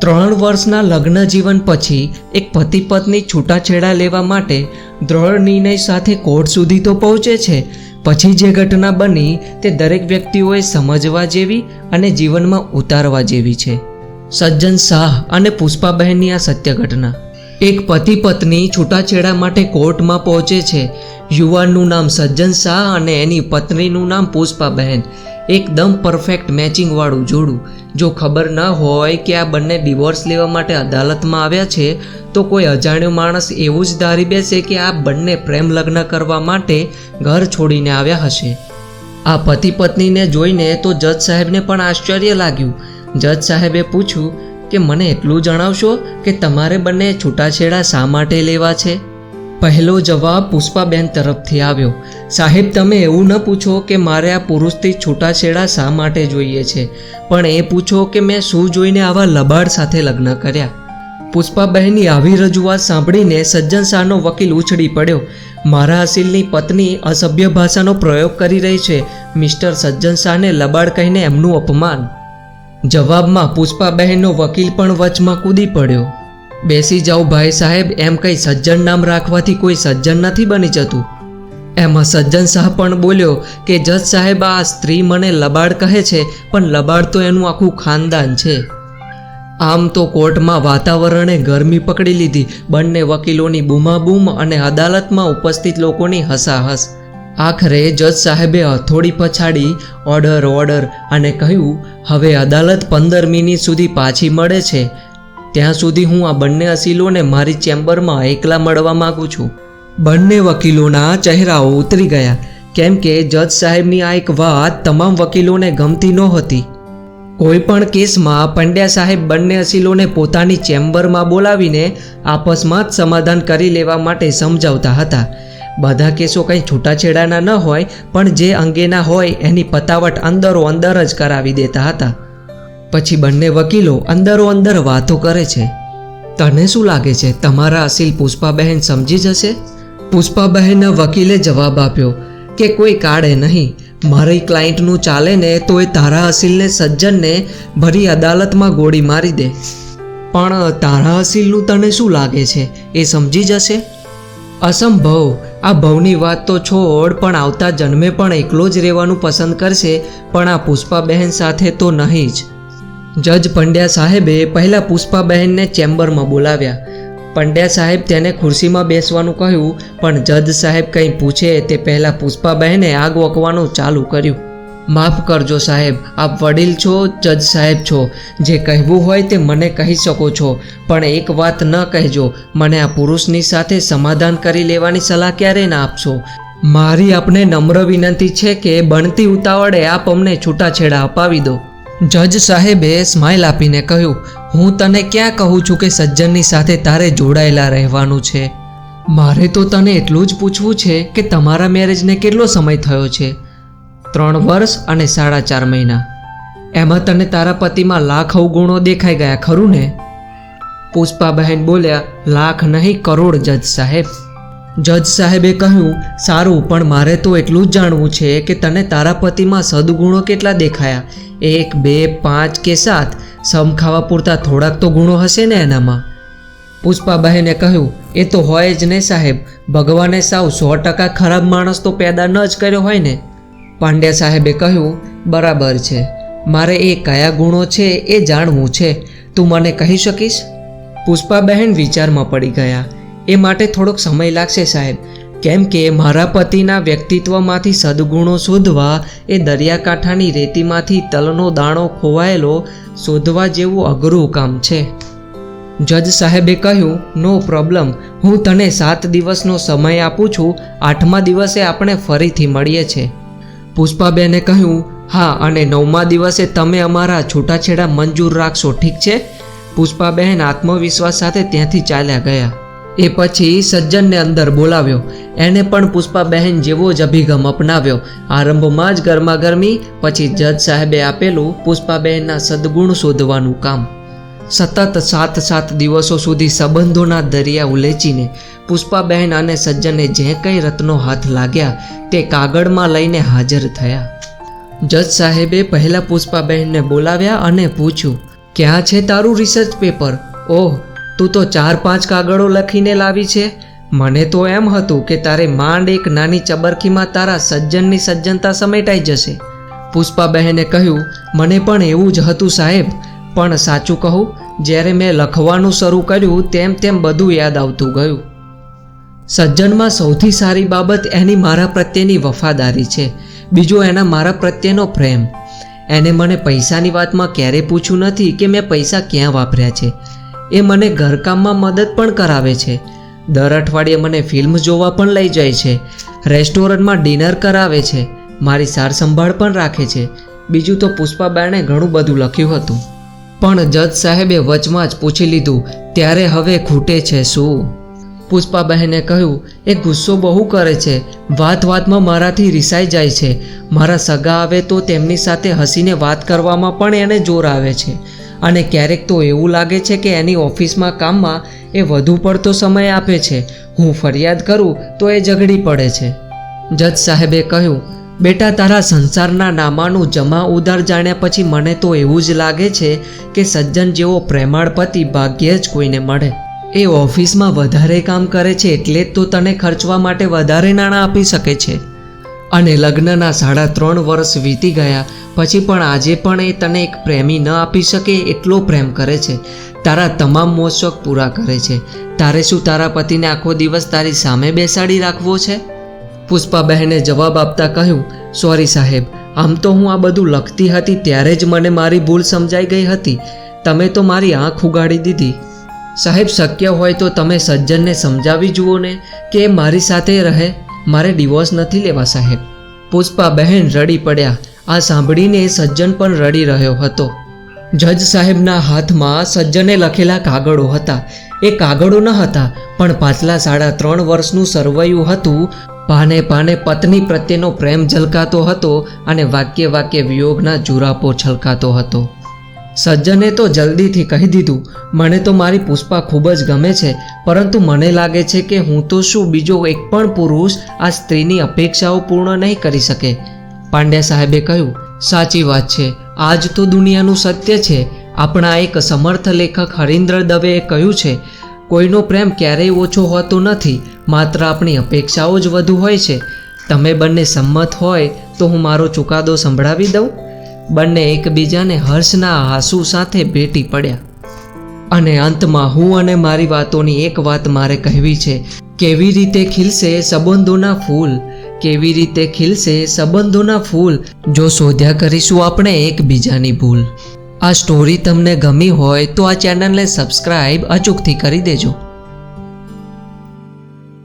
ત્રણ વર્ષના લગ્ન જીવન પછી એક પતિ પત્ની છૂટાછેડા લેવા માટે દ્રઢ નિર્ણય સાથે કોર્ટ સુધી તો પહોંચે છે. પછી જે ઘટના બની તે દરેક વ્યક્તિઓએ સમજવા જેવી અને જીવનમાં ઉતારવા જેવી છે. સજ્જન શાહ અને પુષ્પાબહેનની આ સત્ય ઘટના. એક પતિ પત્ની છૂટાછેડા માટે કોર્ટમાં પહોંચે છે. યુવાનનું નામ સજ્જન શાહ અને એની પત્નીનું નામ પુષ્પાબહેન. એકદમ પરફેક્ટ મેચિંગવાળું જોડું. જો ખબર ન હોય કે આ બંને ડિવોર્સ લેવા માટે અદાલતમાં આવ્યા છે, તો કોઈ અજાણ્યો માણસ એવું જ ધારી બેસે કે આ બંને પ્રેમ લગ્ન કરવા માટે ઘર છોડીને આવ્યા હશે. આ પતિ પત્નીને જોઈને તો જજ સાહેબને પણ આશ્ચર્ય લાગ્યું. જજ સાહેબે પૂછ્યું કે, મને એટલું જણાવશો કે તમારે બંને છૂટાછેડા શા માટે લેવા છે? પહેલો જવાબ પુષ્પાબેન તરફથી આવ્યો. સાહેબ, તમે એવું ન પૂછો કે મારે આ પુરુષથી છૂટાછેડા શા માટે જોઈએ છે, પણ એ પૂછો કે મેં શું જોઈને આવા લબાડ સાથે લગ્ન કર્યા. પુષ્પાબહેનની આવી રજૂઆત સાંભળીને સજ્જન શાહનો વકીલ ઉછળી પડ્યો. મારા અસીલની પત્ની અસભ્ય ભાષાનો પ્રયોગ કરી રહી છે, મિસ્ટર સજ્જન શાહને લબાડ કહીને એમનું અપમાન. જવાબમાં પુષ્પાબહેનનો વકીલ પણ વચમાં કૂદી પડ્યો. બેસી જાઓ ભાઈ સાહેબ, એમ કંઈ સજ્જન નામ રાખવાથી કોઈ સજ્જન નથી બની જતું. એમાં સજ્જન શાહ પણ બોલ્યો કે, જજ સાહેબ, આ સ્ત્રી મને લબાડ કહે છે, પણ લબાડ તો એનું આખું ખાનદાન છે. આમ તો કોર્ટમાં વાતાવરણે ગરમી પકડી લીધી. બંને વકીલોની બૂમાબૂમ અને અદાલતમાં ઉપસ્થિત લોકોની હસાહસ. આખરે જજ સાહેબે હથોડી પછાડી ઓર્ડર ઓર્ડર અને કહ્યું, હવે અદાલત પંદર મિનિટ સુધી પાછી મળે છે. ત્યાં સુધી હું આ બંને અસીલોને મારી ચેમ્બરમાં એકલા મળવા માગું છું. બંને વકીલોના ચહેરાઓ ઉતરી ગયા, કેમ કે જજ સાહેબની આ એક વાત તમામ વકીલોને ગમતી નહોતી. કોઈ પણ કેસમાં પંડ્યા સાહેબ બંને અસીલોને પોતાની ચેમ્બરમાં બોલાવીને આપસમાં જ સમાધાન કરી લેવા માટે સમજાવતા હતા. બધા કેસો કંઈ છૂટાછેડાના ન હોય, પણ જે અંગેના હોય એની પતાવટ અંદરો અંદર જ કરાવી દેતા હતા. પછી બંને વકીલો અંદરો અંદર વાતો કરે છે. તને શું લાગે છે, તમારા અસીલ પુષ્પાબહેન સમજી જશે? પુષ્પાબહેનના વકીલે જવાબ આપ્યો કે કોઈ કાળે નહીં, મારી ક્લાયન્ટનું ચાલે ને તો એ તારા અસીલને સજ્જનને ભરી અદાલતમાં ગોળી મારી દે. પણ તારા અસીલનું તને શું લાગે છે, એ સમજી જશે? અસંભવ, આ ભવની વાત તો છોડ, પણ આવતા જન્મે પણ એકલો જ રહેવાનું પસંદ કરશે, પણ આ પુષ્પાબહેન સાથે તો નહીં જ. જજ પંડ્યા સાહેબે પહેલાં પુષ્પાબહેનને ચેમ્બરમાં બોલાવ્યા. પંડ્યા સાહેબ તેને ખુરશીમાં બેસવાનું કહ્યું, પણ જજ સાહેબ કંઈ પૂછે તે પહેલાં પુષ્પાબહેને આગ વકવાનું ચાલુ કર્યું. માફ કરજો સાહેબ, આપ વડીલ છો, જજ સાહેબ છો. જે કહેવું હોય તે મને કહી શકો છો, પણ એક વાત ન કહેજો. મને આ પુરુષની સાથે સમાધાન કરી લેવાની સલાહ ક્યારે ના આપશો? મારી આપને નમ્ર વિનંતી છે કે બનતી ઉતાવળે આપ અમને છૂટાછેડા અપાવી દો. જજ સાહેબે સ્માઇલ આપીને કહ્યું, હું તને ક્યાં કહું છું કે સજ્જનની સાથે તારે જોડાયેલા રહેવાનું છે? મારે તો તને એટલું જ પૂછવું છે કે તમારા મેરેજને કેટલો સમય થયો છે? ત્રણ વર્ષ અને સાડા ચાર મહિના. એમાં તને તારા પતિમાં લાખ અવગુણો દેખાઈ ગયા ખરું ને? પુષ્પાબહેન બોલ્યા, લાખ નહીં, કરોડ જજ સાહેબ. જજ સાહેબે કહ્યું, સારું, પણ મારે તો એટલું જ જાણવું છે કે તને તારા પતિમાં સદગુણો કેટલા દેખાયા? એક, બે, પાંચ કે સાત? સમ ખાવા પૂરતા થોડાક તો ગુણો હશે ને એનામાં? પુષ્પાબહેને કહ્યું, એ તો હોય જ ને સાહેબ. ભગવાને સાવ સો ટકા ખરાબ માણસ તો પેદા ન જ કર્યો હોય ને. પાંડ્યા સાહેબે કહ્યું, બરાબર છે. મારે એ કયા ગુણો છે એ જાણવું છે. તું મને કહી શકીશ? પુષ્પાબહેન વિચારમાં પડી ગયા. એ માટે થોડોક સમય લાગશે સાહેબ. કેમ કે મારા પતિના વ્યક્તિત્વમાંથી સદગુણો શોધવા એ દરિયાકાંઠાની રેતીમાંથી તલનો દાણો ખોવાયેલો શોધવા જેવું અઘરું કામ છે. જજ સાહેબે કહ્યું, નો પ્રોબ્લેમ. હું તને સાત દિવસનો સમય આપું છું. આઠમા દિવસે આપણે ફરીથી મળીએ છીએ પુષ્પાબેને કહ્યું, હા, અને નવમા દિવસે તમે અમારા છૂટાછેડા મંજૂર રાખશો, ઠીક છે? પુષ્પાબહેન આત્મવિશ્વાસ સાથે ત્યાંથી ચાલ્યા ગયા. એ પછી સજ્જનને અંદર બોલાવ્યો. એણે પણ પુષ્પાબહેન જેવો જ અભિગમ અપનાવ્યો. આરંભમાં જ ગરમાગરમી, પછી જજ સાહેબે આપેલું પુષ્પાબહેનના સદગુણ શોધવાનું કામ. સતત સાત સાત દિવસો સુધી સંબંધોના દરિયા ઉલેચીને પુષ્પાબહેન અને સજ્જને જે કંઈ રત્નો હાથ લાગ્યા તે કાગળમાં લઈને હાજર થયા. જજ સાહેબે પહેલાં પુષ્પાબહેનને બોલાવ્યા અને પૂછ્યું, ક્યાં છે તારું રિસર્ચ પેપર ઓહ તું તો ચાર પાંચ કાગળો લખીને લાવી છે. મને તો એમ હતું કે તારે માંડ એક નાની ચબરખીમાં તારા સજ્જનની સજ્જનતા સમેટાઈ જશે. પુષ્પાબહેને કહ્યું, મને પણ એવું જ હતું સાહેબ. પણ સાચું કહું, જ્યારે મેં લખવાનું શરૂ કર્યું, તેમ તેમ બધું યાદ આવતું ગયું. સજ્જનમાં સૌથી સારી બાબત એની મારા પ્રત્યેની વફાદારી છે. બીજો એના મારા પ્રત્યેનો પ્રેમ. એને મને પૈસાની વાતમાં ક્યારેય પૂછ્યું નથી કે મેં પૈસા ક્યાં વાપર્યા છે. એ મને ઘરકામમાં મદદ પણ કરાવે છે. દર અઠવાડિયે મને ફિલ્મ જોવા પણ લઈ જાય છે. રેસ્ટોરન્ટમાં ડિનર કરાવે છે. મારી સાર સંભાળ પણ રાખે છે. બીજું તો પુષ્પાબાણે ઘણું બધું લખ્યું હતું. પણ જજ સાહેબે વચમાં જ પૂછી લીધું, ત્યારે હવે ખૂટે છે શું? પુષ્પાબહેને કહ્યું, એ ગુસ્સો બહુ કરે છે. વાત વાતમાં મારાથી રિસાઈ જાય છે. મારા સગા આવે તો તેમની સાથે હસીને વાત કરવામાં પણ એને જોર આવે છે. અને ક્યારેક તો એવું લાગે છે કે એની ઓફિસમાં કામમાં એ વધુ પડતો સમય આપે છે. હું ફરિયાદ કરું તો એ ઝઘડી પડે છે. જજ સાહેબે કહ્યું, બેટા, તારા સંસારના નામાનું જમા ઉધાર જાણ્યા પછી મને તો એવું જ લાગે છે કે સજ્જન જેવો પ્રેમાળ પતિ ભાગ્યે જ કોઈને મળે. એ ઓફિસમાં વધારે કામ કરે છે એટલે જ તો તને ખર્ચવા માટે વધારે નાણાં આપી શકે છે. અને લગ્નના સાડા ત્રણ વર્ષ વીતી ગયા. પછી પણ આજે પણ એ તને એક પ્રેમી ન આપી શકે એટલો પ્રેમ કરે છે. તારા તમામ મોજશોખ પૂરા કરે છે. તારે શું તારા પતિને આખો દિવસ તારી સામે બેસાડી રાખવો છે? પુષ્પાબહેને જવાબ આપતા કહ્યું, સોરી સાહેબ, આમ તો હું આ બધું લખતી હતી ત્યારે જ મને મારી ભૂલ સમજાઈ ગઈ હતી. તમે તો મારી આંખ ઉગાડી દીધી. સાહેબ, શક્ય હોય તો તમે સજ્જનને સમજાવી જુઓ ને કે મારી સાથે રહે. મારે ડિવોર્સ નથી લેવા સાહેબ. પુષ્પા બહેન રડી પડ્યા. આ સાંભળીને સજ્જન પણ રડી રહ્યો હતો. જજ સાહેબના હાથમાં સજ્જને લખેલા કાગળો હતા. એ કાગળો ન હતા, પણ પાછલા સાડા ત્રણ વર્ષનું સરવૈયું હતું. પાને પાને પત્ની પ્રત્યેનો પ્રેમ ઝલકાતો હતો અને વાક્ય વાક્ય વિયોગના જુરાપો છલકાતો હતો. સજ્જને તો જલ્દીથી કહી દીધું, મને તો મારી પુષ્પા ખૂબ જ ગમે છે, પરંતુ મને લાગે છે કે હું તો શું બીજો એક પણ પુરુષ આ સ્ત્રીની અપેક્ષાઓ પૂર્ણ નહીં કરી શકે. પાંડ્યા સાહેબે કહ્યું, સાચી વાત છે, આજ તો દુનિયાનું સત્ય છે. આપણા એક સમર્થ લેખક હરીન્દ્ર દવેએ કહ્યું છે, કોઈનો પ્રેમ ક્યારેય ઓછો હોતો નથી, માત્ર આપણી અપેક્ષાઓ જ વધુ હોય છે. તમે બંને સંમત હોય તો હું મારો ચુકાદો સંભળાવી દઉં. બંને એકબીજાને હર્ષના હાસુ સાથે ભેટી પડ્યા. અને અંતમાં હું અને મારી વાતોની એક વાત મારે કહેવી છે, કેવી રીતે ખીલશે સંબંધોના ફૂલ, કેવી રીતે ખીલશે સંબંધોના ફૂલ, જો શોધ્યા કરીશું આપણે એકબીજાની ભૂલ. આ સ્ટોરી તમને ગમી હોય તો આ ચેનલને સબસ્ક્રાઈબ અચૂકથી કરી દેજો.